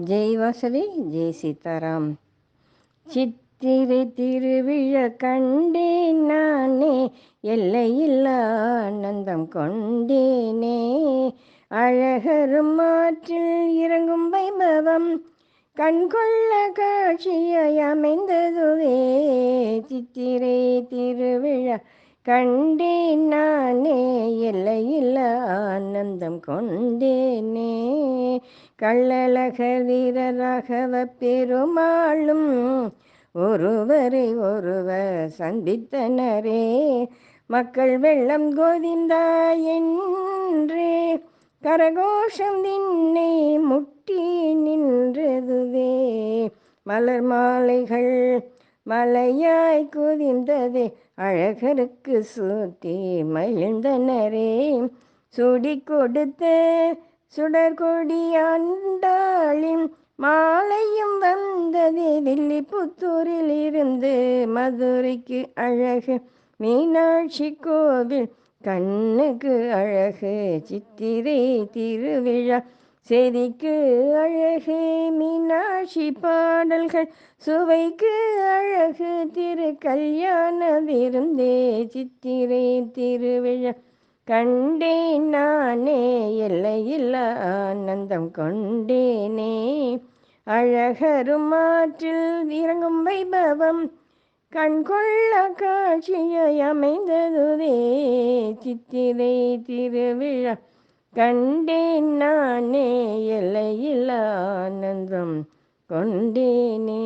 ஜெய் வாசவி ஜெய் சீதாராம். சித்திரை திருவிழ கண்டேன் நானே எல்லையில்லா ஆனந்தம் கொண்டேனே. அழகரும் மாற்றில் இறங்கும் வைபவம் கண்கொள்ள காட்சியாய் அமைந்ததுவே. சித்திரை திருவிழா கண்டேன் நானே எல்லையில்லா ஆனந்தம் கொண்டேனே. கள்ளழக வீரராகவ பெருமாளும் ஒருவரை ஒருவர் சந்தித்தனரே. மக்கள் வெள்ளம் கோதிந்தா என்றே கரகோஷம் திண்ணை முட்டி நின்றதுவே. மலர் மாலைகள் மலையாய் குதிந்ததே அழகருக்கு சூட்டி மகிழ்ந்தனரே. சுடி கொடுத்த சுடர்கொடியாண்டாளின் மாலையும் வந்தது. வில்லிபுத்தூரில் இருந்து மதுரைக்கு அழகு. மீனாட்சி கோவில் கண்ணுக்கு அழகு. சித்திரை திருவிழா செதிக்கு அழகு. மீனாட்சி பாடல்கள் சுவைக்கு அழகு. திரு கல்யாண விருந்தே சித்திரை திருவிழா கண்டேன் நான். நானே எல்லையில் ஆனந்தம் கொண்டேனே. அழகரும் ஆற்றில் இறங்கும் வைபவம் கண்கொள்ள காட்சியை அமைந்ததுதே சித்திரை திருவிழா கண்டேன் நானே எல்லையில் ஆனந்தம் கொண்டேனே.